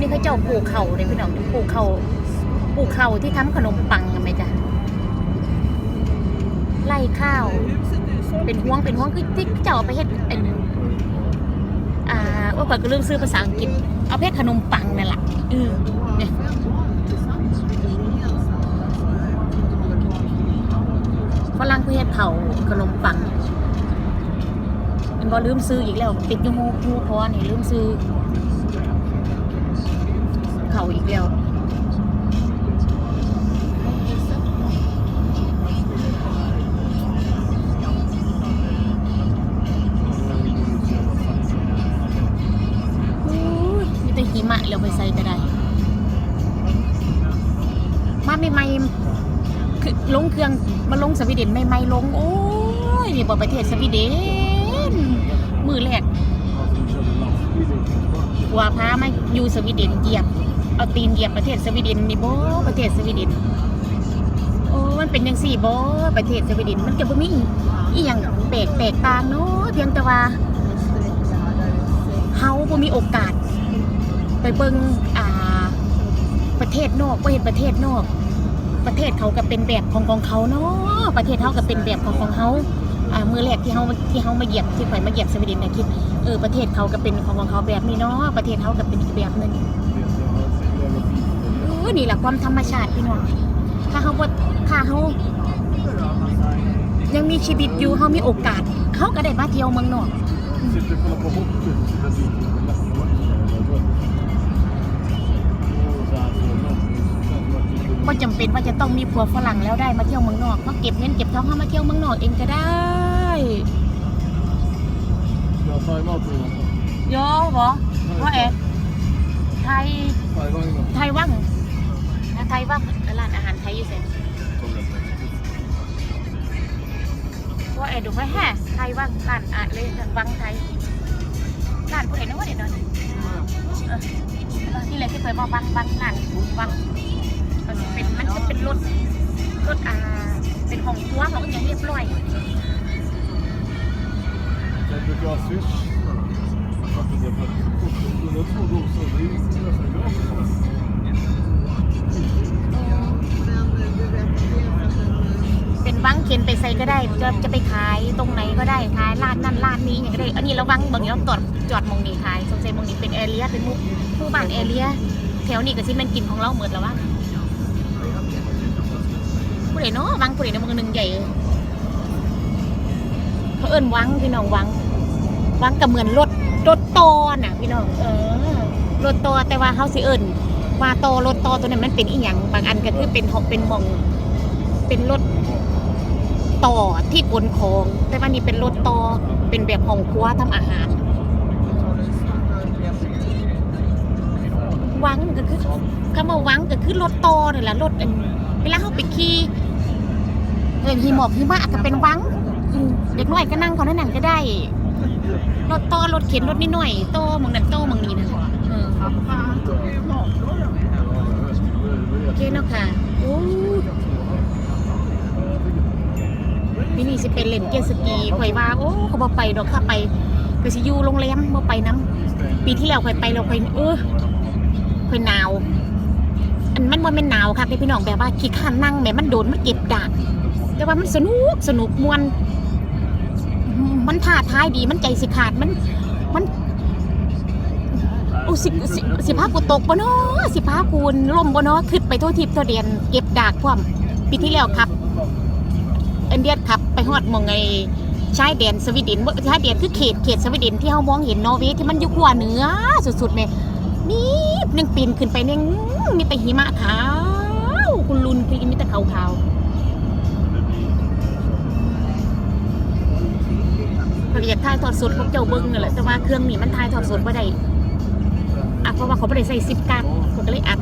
นี่เขาเจ้าปลูกเข่าเลยพี่น้องปลูกเข่าปลูกเข่าที่ทำขนมปังกันไหมจ๊ะไล่ข้าว เป็นห่วงเป็นห่วงคือที่เจ้าเอาไปเฮ็ดเป็นอ่าว่าก่อนก็ลืมซื้อภาษาอังกฤษเอาเฮ็ดขนมปังนั่นแหละเออเนี่ยฝรั่งเขาเฮ็ดเขาขนมปังมันบ่ลืมซื้ออีกแล้ว ติดยู่หูหูพอนี่ลืมซื้อ เขาอีกแล้วมีแต่หิมะเราไปใส่ก็ได้ มาไม่ไม่ๆคือลงเครื่องมาลงสวีเดนไม่ไม่ๆลง โอ้ยนี่บอกประเทศสวีเดน มือแรกว่าพามาอยู่สวีเดนเหยียบ เอาตีนเหยียบประเทศสวีเดนนี่บ่ประเทศสวีเดนโอ้มันเป็นยังสี่บ่ประเทศสวีเดนมันก็บ่มีอีหยังแปลกแตกต่างเนาะเพียงแต่ว่าเฮาบ่มีโอกาส ไปเบิ่งอ่า ประเทศนอกบ่เห็นประเทศนอก ประเทศเขาก็เป็นแบบของของเขาเนาะประเทศเฮาก็เป็นแบบของของเฮาอ่ามือแรกที่เฮาที่เฮามาเหยียบที่ข่อยมาเหยียบสวีเดนนี่ยคิดเออประเทศเขาก็เป็นของของเขาแบบนี้เนาะประเทศเฮาก็เป็นอีกแบบหนึง เออนี่แหละความธรรมชาติพี่น้องถ้าเฮาบ่ถ้าเฮายังมีชีวิตอยู่เฮามีโอกาส เขาก็ได้มาเที่ยวเมืองนอก Sitter och kollar på hockey. Den dit och ก็จำเป็นว่าจะต้องมีผัวฝรั่งแล้วได้มาเที่ยวเมืองนอกก็เก็บเงินเก็บทองเข้ามาเที่ยวเมืองนอกเองก็ได้ Jag tar emot honom. ยอเหรอว่าแอดไทย Taiwan innan. ไทยว่างนะ ไทยว่างร้านอาหารไทยอยู่เสร็จว่าแอดูไว้แฮ่ไทยว่างร้านอาหารเลยวังไทยร้านผู้ใดนะว่าเดี๋ยวหน่อยเออที่เลยที่เคยบอกวังวังร้านวังมันเป็นมันจะเป็นรถรถอ่าเป็นของครัวของอย่างเรียบร้อย Jag brukar ha swish. Fast det är för att det är två ก็ได้จะจะไปขายตรงไหนก็ได้ขายร้านนั่นร้านนี้อย่างก็ได้อันนี้ระวังบางอย่างจอดจอดมองนี้ขายสงสัยมองนี้เป็นแอเรียเป็นหมู่หมู่บ้านแอเรียแถวนี้ก็สิแมันกินของเราเหมือนแล้ววะผู้ใดเนาะวังผู้ใดเนาะมือหนึ่งใหญ่เออเขาเอิ้นวังพี่น้องวังวังก็เหมือนรถรถโตน่ะพี่น้องเออรถโตแต่ว่าเฮาสิเอิ้นว่าโตรถโตตัวนั้นมันเป็นอีหยังบางอันก็คือเป็นหอกเป็นมองเป็นรถ ต่อที่ขนของ แต่ว่านี่เป็นรถต่อเป็นแบบห้องครัวทำอาหารวังก็คือคำว่าวังก็คือรถต่อนี่แหละรถเวลาเขาไปขี่เออหิมอกหิมะก็เป็นวังเด็กน้อยก็นั่งเขาในนั้นก็ได้รถต่อรถเข็นรถนิดหน่อยโตมึงนั่นโตมึงนี่นะเออโอเคเนาะค่ะ สิเป็นเล่นเกียร์สกีข่อยว่าโอ้เขาบอกไปดอกถ้าไปก็สิอยู่โรงแรมบ่ไปน้ำปีที่แล้วข่อยไปแล้วข่อยเออข่อยหนาวอันมันว่าเป็นหนาวค่ะพี่น้องแบบว่าขี้ข้านนั่งแบบมันโดนมันเก็บดากแต่ว่ามันสนุกสนุกมวนมันท้าท้ายดีมันใจสิขาดมันมันโอ้สิสิสิพากูตกปะเนาะสิพากูล่มปะเนาะขึ้นไปทั่วทิพย์ทั่วเดียนเก็บดากพร้อมปีที่แล้วครับ เอ็นเดียดครับไปฮอดมองไงชายแดนสวีเดนบ่ชายแดนคือเขตเขตสวีเดนที่เฮามองเห็นนอร์เวย์ที่มันอยู่ขั้วเหนือสุดๆแม่นี่หนึ่งปีนขึ้นไปเนี่ยมีแต่หิมะขาวคุณลุนคือมีแต่ขาวๆเขาเรียกถ่ายทอดสดพวกเจ้าเบิ้งนั่นแหละแต่ว่าเครื่องนี้มันถ่ายทอดสดบ่ได้อะเพราะว่าเขาไม่ได้ใส่ซิปการ์ดเขาก็เลยอัด